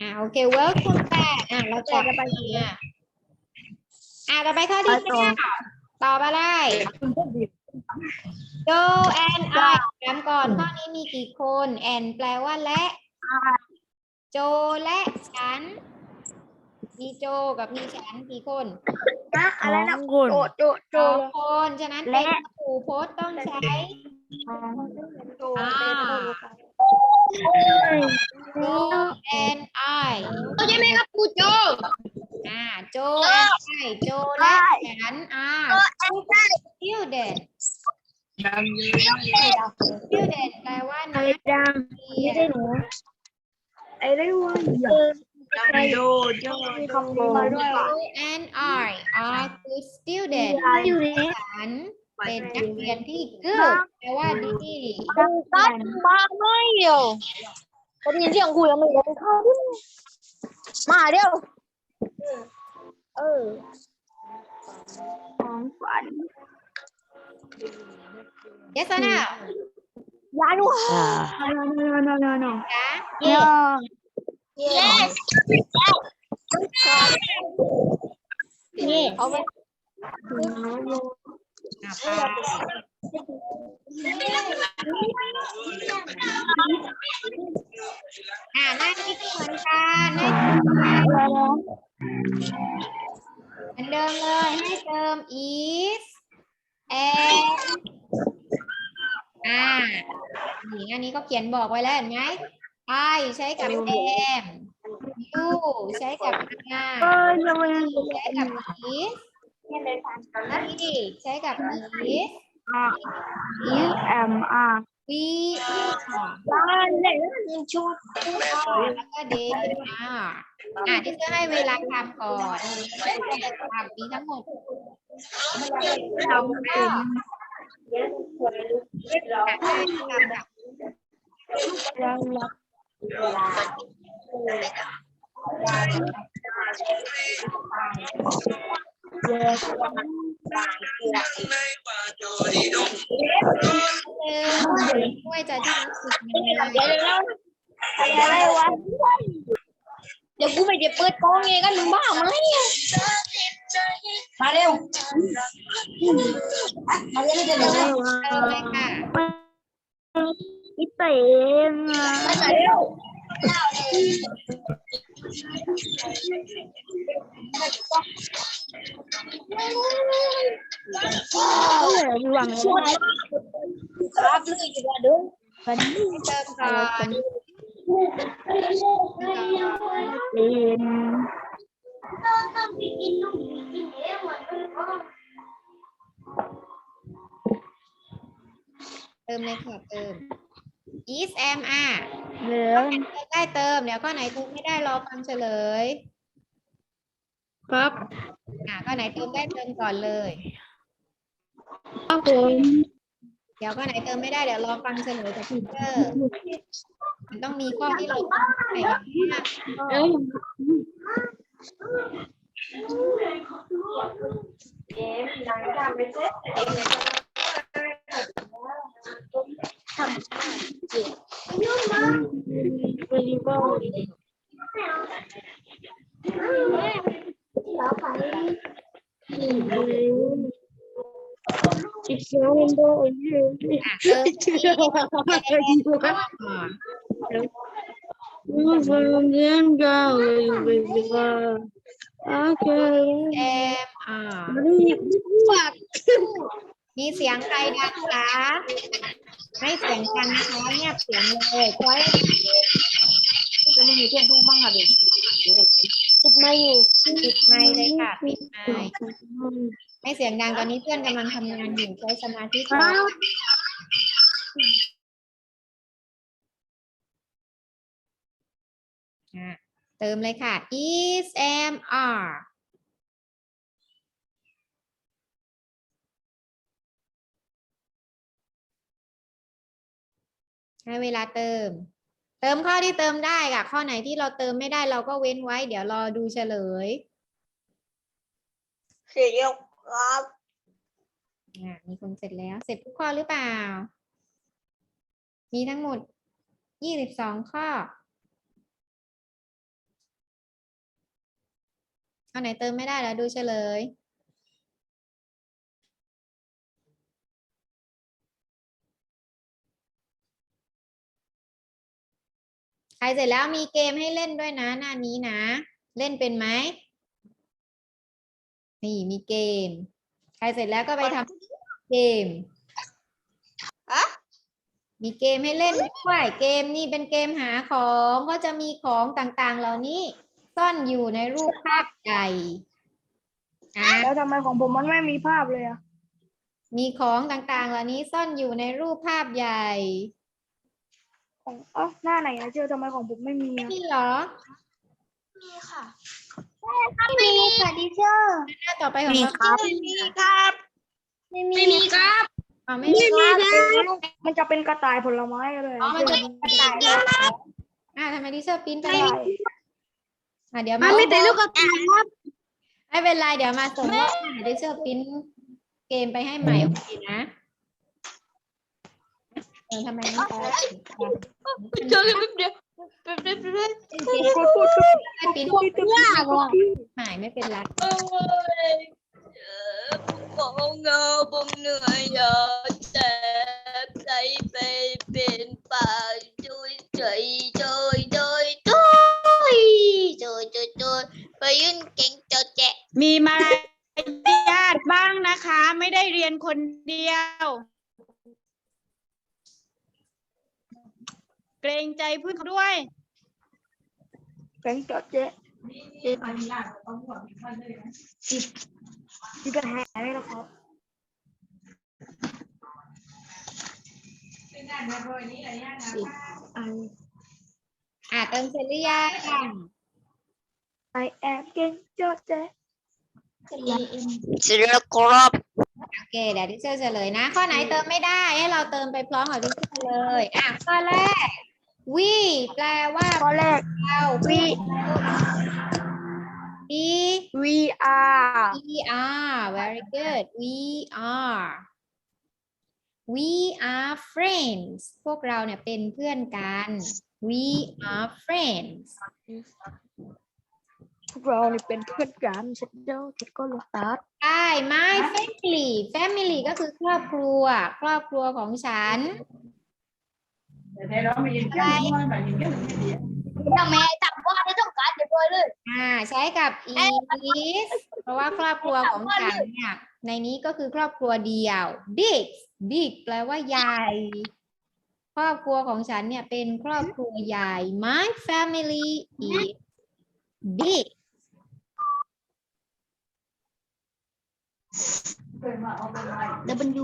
อ่าโอเค welcome back อ่าเราจะไปอะอ่าต่อไปข้อที่เก้าตอบอะไร Joe and I ถามก่อนข้อนี้มีกี่คน and แปลว่าและโจและฉัน มีโจกับมีฉันกี่คนอะไรนะคนโจโจโจสองคนฉะนั้นเป็นผู้โพสต์ต้องใช้โจอ่า Joe and I โจใช่ไหมครับครูโจอ่า Joe and I Joe และฉันอ่า student student แปลว่านักดังเรียนไอ้ได้ว่าโจโจมีคำนี้มาด้วย Joe and I are good student อยู่ในฉันเป็นนักเรียนที่ good แปลว่าดี ตัดมาไม่เดียวได้ยินเสียงคุยยังไม่ได้เข้ามาเดียวเออของฝัน yes or no ยาดูอ่า no no no no no จ๊ะ yes yes เอาไปอะไป อ่าหน้าที่เหมือนกันให้เหมือนเดิมเลยให้เติม is and อ่านี่อันนี้ก็เขียนบอกไว้แล้วเห็นไหม I ใช้กับ am you ใช้กับ are เออจะไปใช้กับ is นี่ใช้กับ is ยูเอ็มอาร์ we are บ้านเลยยังชอบแล้วก็ they are อะที่จะให้เวลาทำก่อนทำมีทั้งหมดทำแล้วให้ทำแบ บยังรักช่วยจะที่รู้สึกยังไงเดี๋ยวเดี๋ยวอะไรวะเดี๋ยวกูไปจะเปิดกล้องเองกันมึงบ้าไหมมาเร็วมาเร็วจะเร็วเติมเลยค่ะพี่เต็มมาเร็ว หวังชวนครับเลยอยู่ว่าเด้อวันนี้เติมก่อนเป็นเติมเลยค่ะเติม is am are เหลืองได้เติมเดี๋ยวข้อไหนเติมไม่ได้รอฟังเฉลยครับอะข้อไหนเติมได้เติมก่อนเลย ครับผมเดี๋ยวข้อไหนเติมไม่ได้เดี๋ยวรอฟังเฉลยจากทีเตอร์มันต้องมีข้อที่เราต้องใส่มากเอ้ยบริบอลอีกสองวันโดนอยู่อะเติม You from them go with the Okay. แอมอ่า Fuck. มีเสียงใครดังคะไม่เสียงกันนะคะเงียบเสียงเลยเพราะจะไม่มีเพื่อนดูบ้างอะเด็กติดมาอยู่ปิดไมค์เลยค่ะปิดไมค์ไม่เสียงดังตอนนี้เพื่อนกำลังทำงานอยู่ใช้สมาธิก่อนอะเติมเลยค่ะ is am are ให้เวลาเติม เติมข้อที่เติมได้ค่ะ ข้อไหนที่เราเติมไม่ได้เราก็เว้นไว้ เดี๋ยวรอดูเฉลยเสียงครับอะมีคนเสร็จแล้ว เสร็จทุกข้อหรือเปล่า มีทั้งหมดยี่สิบสองข้อเอาไหนเติมไม่ได้แล้วดูเฉลย ใครเสร็จแล้วมีเกมให้เล่นด้วยนะหน้านี้นะ เล่นเป็นไหมนี่มีเกม ใครเสร็จแล้วก็ไปทำเกมมีเกมให้เล่นด้วยเกมนี่เป็นเกมหาของก็จะมีของต่างๆ เหล่านี้ ซ่อนอยู่ในรูปภาพใหญ่อะแล้วทำไมของผมมันไม่มีภาพเลยอะมีของต่างๆ เหล่านี้ซ่อนอยู่ในรูปภาพใหญ่ ของเอ๋อหน้าไหนนะเจอทำไมของผมไม่มีอะนี่เหรอ มีค่ะไม่มีค่ะดิเชอร์หน้าต่อไปของเราไม่มีครับ ไม่มีไม่มีครับอ๋อไม่มีครับมันจะเป็นกระต่ายผลไม้เลยอ๋อมันจะเป็นกระต่ายเหรออ่าทำไมดิเชอร์ปิ้นไปล่ะอะเดี๋ยวมาไม่ได้ลูกกระต่ายครับไม่เป็นไรเดี๋ยวมาส่งว่าดิเชอร์ปิ้นเกมไปให้ใหม่โอเคนะเออทำไมไม่ไป เจอกันเดียวให้ปิ้นยากว่ะหายไม่เป็นไรโอ้ยเจ็บผมเงาผมเหนื่อยอยากเจ็บใจไปเป็นป่าจุยใจจอยจอยจอยจอยจอยจอยไปยืนเก่งจอแจมีมารยาทบ้างนะคะ ไม่ได้เรียนคนเดียว เกรงใจเพื่อนเขาด้วยแข็งจอดเจ๊ที่เป็นแหนี่นะครับอะเติมเสร็จหรือยังไอแอบเก่งจอดเจ๊เสร็จแล้วครับโอเคเดี๋ยวดิเชอร์เฉลยนะ ข้อไหนเติมไม่ได้ให้เราเติมไปพร้อมกับดิเชอร์เลย อะข้อแรก we แปลว่าข้อแรก เรา we we we are we are very good we are we are friends พวกเราเนี่ยเป็นเพื่อนกัน we are friends พวกเราเนี่ยเป็นเพื่อนกันเช็ดเจ้าเช็ดก็ลงตัดใช่ my family family ก็คือครอบครัว ครอบครัวของฉัน อะไรทำไมจับว่าไม่ต้องการเดี๋ยวเลย อ่าใช้กับ is เพราะว่าครอบครัวของฉันเนี่ยในนี้ก็คือครอบครัวเดียว big big แปลว่าใหญ่ ครอบครัวของฉันเนี่ยเป็นครอบครัวใหญ่ my family is big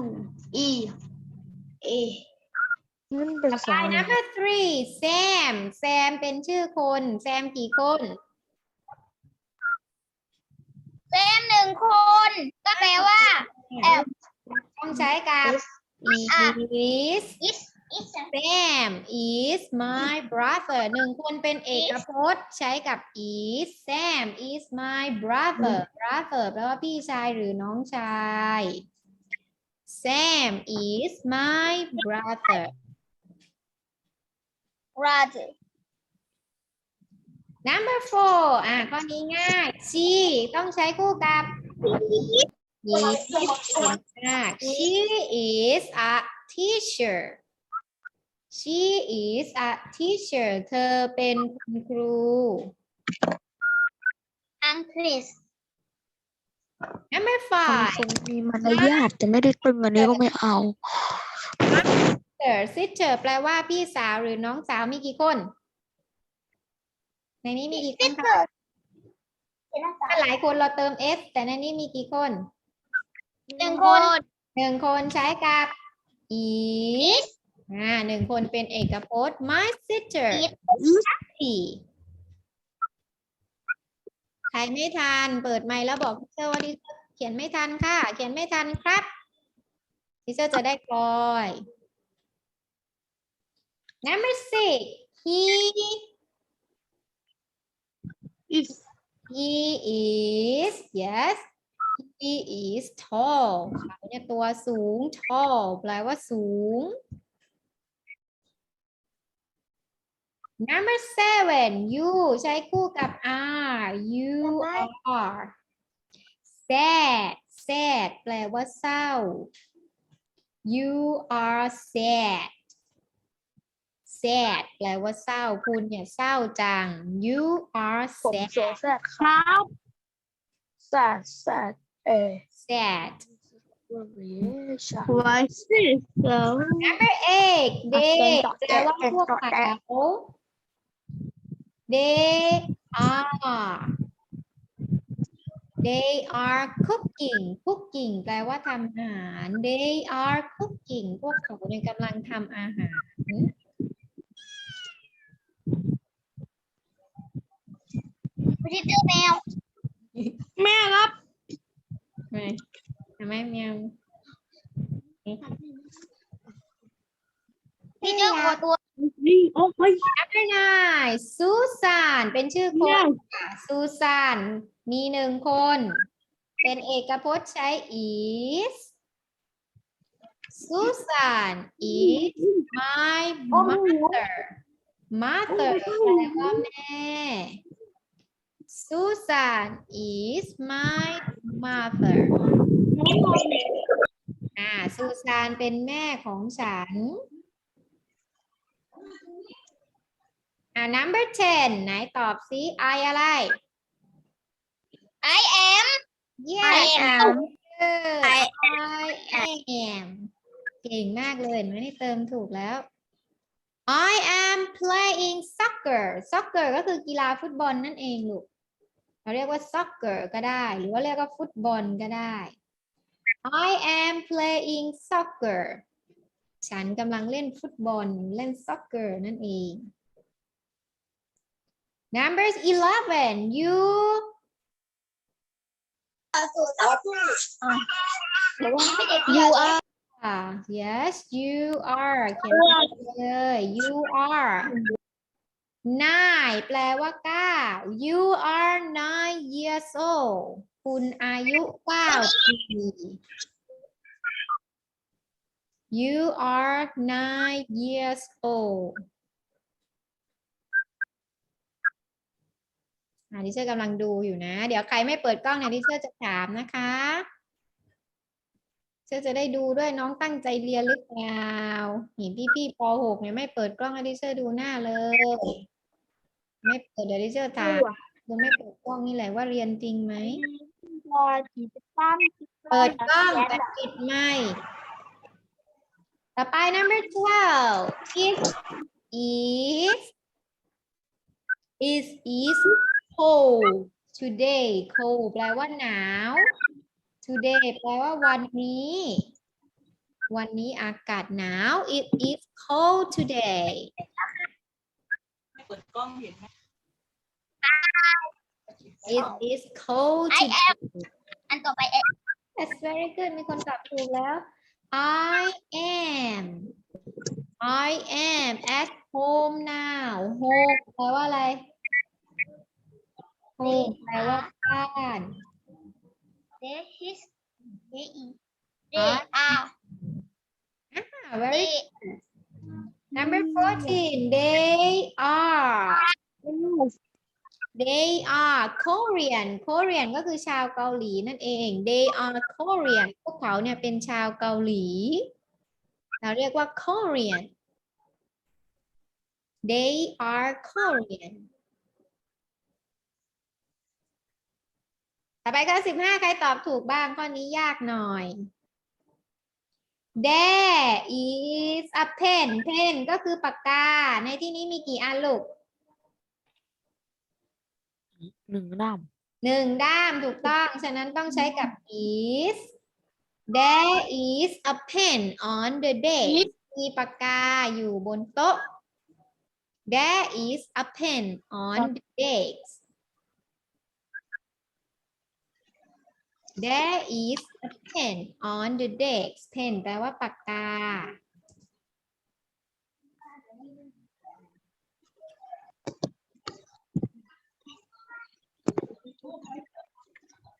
W E A นั่นเป็นต่อไปสาย number three Sam Sam เป็นชื่อคนแซมกี่คนแซมหนึ่งคน ก็แปลว่า แอบ ต้องใช้กับ is is is Sam is my brother หนึ่งคนเป็นเอกพจน์ใช้กับ is Sam is my brother brother แปลว่าพี่ชายหรือน้องชาย Sam is my brother brother number four อะข้อนี้ง่าย she ต้องใช้คู่กับ is อะ she is a teacher she is a teacher เธอเป็นคุณครูอังกฤษ number ค five นมีมารยาทแต่ไม่ได้ตึงอันนี้ก็ไม่เอา sister sister แปลว่าพี่สาวหรือน้องสาวมีกี่คน ในนี้มีกี่คนคะถ้าหลายคนเราเติม s แต่ในนี้มีกี่คนหนึ่งคนหนึ่งคนใช้กับ is อ่าหนึ่งคนเป็นเอกพจน์ my sister is happy ใครไม่ทัน เปิดไมค์แล้วบอกทีเชอร์ว่าทีเชอร์เขียนไม่ทันค่ะ เขียนไม่ทันครับทีเชอร์จะได้กลอย number six he he is yes he is tall เขาเนี่ยตัวสูง tall แปลว่าสูง number seven you ใช้คู่กับ are you are sad sad แปลว่าเศร้า you are sad sad แปลว่าเศร้า คุณเนี่ยเศร้าจัง you are ผม sad โซแซดครับแซดแซดเอ sad เรียชา What's this? So, number eight อะ they เป็นต่อแปลว่าเป็นพวกต่อเขาแตะ they are they are cooking cooking แปลว่าทำอาหาร they are cooking พวกเขาเนี่ยกำลังทำอาหาร พี่เจอแมวแม่ครับไหมทำไมแมวพี่เจอขอตัว นี่โอ้ย Number nine ซูซานเป็นชื่อคนค่ะซูซานมีหนึ่งคน เป็นเอกพจน์ใช้ is ซูซาน is my mother mother แปลว่าแม่ ซูซาน is my mother อ่าซูซานเป็นแม่ของฉัน อ่า number 10 ไหนตอบซิ I อะไร I am Yes I am good. I I am เก่งมากเลยเห็นไหมนี่เติมถูกแล้ว I am playing soccer soccer ก็คือกีฬาฟุตบอลนั่นเองลูก เราเรียกว่า soccer ก็ได้ หรือว่าเรียกว่าฟุตบอลก็ได้ I am playing soccer ฉันกำลังเล่นฟุตบอล เล่น soccer นั่นเอง Number 11 you ยูอาร์ Ah, yes, you are เขียนถูกเลย you are nine แปลว่าเก้า you are nine years old คุณอายุเก้าปี you are nine years old อ่าดิเชอร์กำลังดูอยู่นะ เดี๋ยวใครไม่เปิดกล้องเนี่ยดิเชอร์จะถามนะคะเชอร์จะได้ดูด้วยน้องตั้งใจเรียนหรือเปล่าเห็นพี่พี่ๆป .6 เนี่ยไม่เปิดกล้องให้ดิเชอร์ดูหน้าเลย ไม่เปิดเดี๋ยวดิเชอร์ถามยังไม่เปิดกล้องนี่แหละว่าเรียนจริงไหมกิจกรรมเปิดกล้องแต่ปิดไม่ต่อไป number 12 is is is is cold today cold แปลว่าหนาว today แปลว่าวันนี้ วันนี้อากาศหนาว it is cold today เปิดกล้องเห็นไหม it is cold I today am อันต่อไปเอ That's very good มีคนตอบถูกแล้ว I am I am at home now home แปลว่าอะไร home Korean Korean ก็คือชาวเกาหลีนั่นเอง they are Korean พวกเขาเนี่ยเป็นชาวเกาหลี เราเรียกว่า Korean they are Korean ต่อไปข้อสิบห้าใครตอบถูกบ้างข้อนี้ยากหน่อย There is a pen pen ก็คือปากกา ในที่นี้มีกี่อันลูกหนึ่งด้าม หนึ่งด้ามถูกต้อง ฉะนั้นต้องใช้กับ is there is a pen on the desk มีปากกาอยู่บนโต๊ะ there is a pen on the desk there is a pen on the desk pen แปลว่าปากกา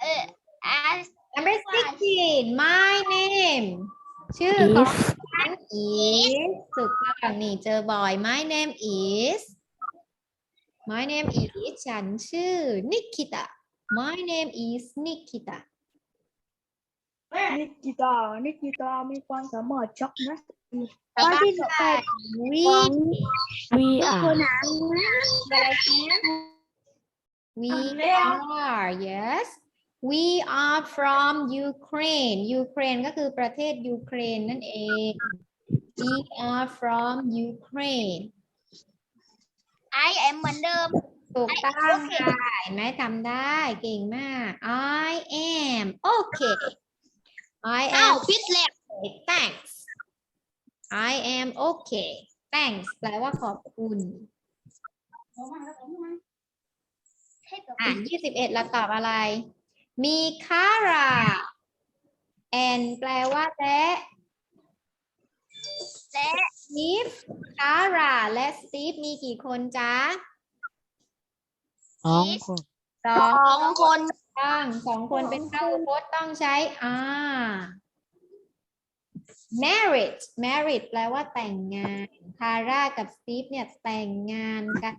เอออาร์ Number 16 my name ชื่อของฉัน is ถูกต้องนี่เจอบ่อย my name is My name is ฉันชื่อ Nikita My name is Nikita นิกิตานิกิตามีความสามารถช็อกนะต่อไป We We คนหนังอะไรนะ We are yes We are from Ukraine Ukraine ก็คือประเทศยูเครนนั่นเอง We are from Ukraine ไอแอมเหมือนเดิมถูกต้องค่ะเห็นไหมทำได้เก่งมาก I am okay I อ้าว am พิษแหลก okay thanks I am okay thanks แปลว่าขอบคุณอ่านยี่สิบเอ็ดเราตอบอะไร มีคารา and แปลว่าและและ Steve คาราและ Steve มีกี่คนจ๊ะสองคนสสององคนต้องสองคนเป็นพหูพจน์ต้องใช้ are marriage married แปลว่าแต่งงานคาร่ากับ Steve เนี่ยแต่งงานกัน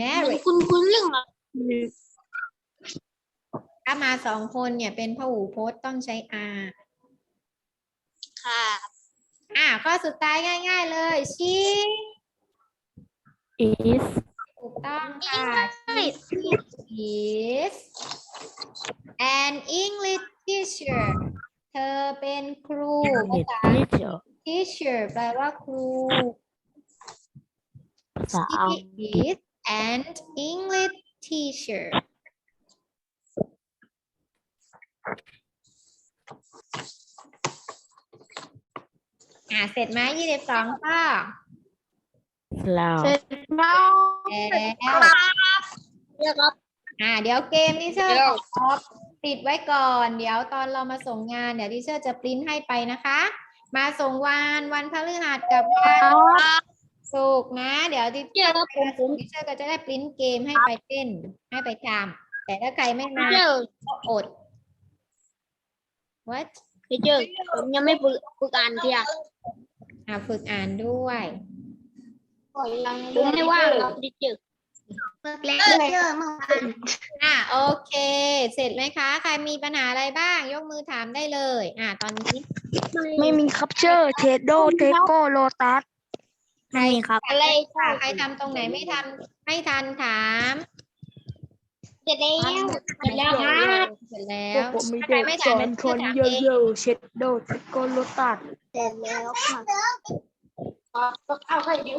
married คุณคุณเรื่องอะไร ถ้ามาสองคนเนี่ยเป็นพหูพจน์ต้องใช้ are ค่ะอะข้อสุดท้ายง่าย ๆ เลย she is ถูกต้องค่ะ she is an English teacher เธอเป็นครูภาษา teacher teacher แปลว่าครู ภาษาอัง she is an English teacher อะเสร็จไหมยี่สิบสองข้อลาวเสร็จแล้วแล้วเดี๋ยวครับอ่าเดี๋ยวเกมที่เชอร์เดี๋ยวขอปิดไว้ก่อน เดี๋ยวตอนเรามาส่งงานเดี๋ยวที่เชอร์จะปริ้นให้ไปนะคะ มาส่งวันวันพฤหัสกับวันศุกร์นะ เดี๋ยวที่เดี๋ยวครับผมผมที่เชอร์ก็จะได้ปริ้นเกมให้ไปเล่นให้ไปทำแต่ถ้าใครไม่มาเจอก็อด what เจอผมยังไม่ฝึกฝึกอ่านที่ อะอ่าฝึกอ่านด้วยผมไม่ว่างครับเจอฝึกแล้วเจอมาอะโอเค เสร็จไหมคะ ใครมีปัญหาอะไรบ้าง ยกมือถามได้เลย อะตอนนี้ไม่มีคัพเชอร์เทโดเทโกโลตัสไม่มีครับ อะไรค่ะ ใครทำตรงไหนไม่ทำไม่ทันถามเสร็จแล้ว เสร็จแล้วครับเสร็จแล้วผมมีถ้าใครเด็กไม่สทันอนมันคช่วยนถามเยเองอะๆเชดโดเทโกโลตัสเสร็จแล้วค่ะเอาใครดิ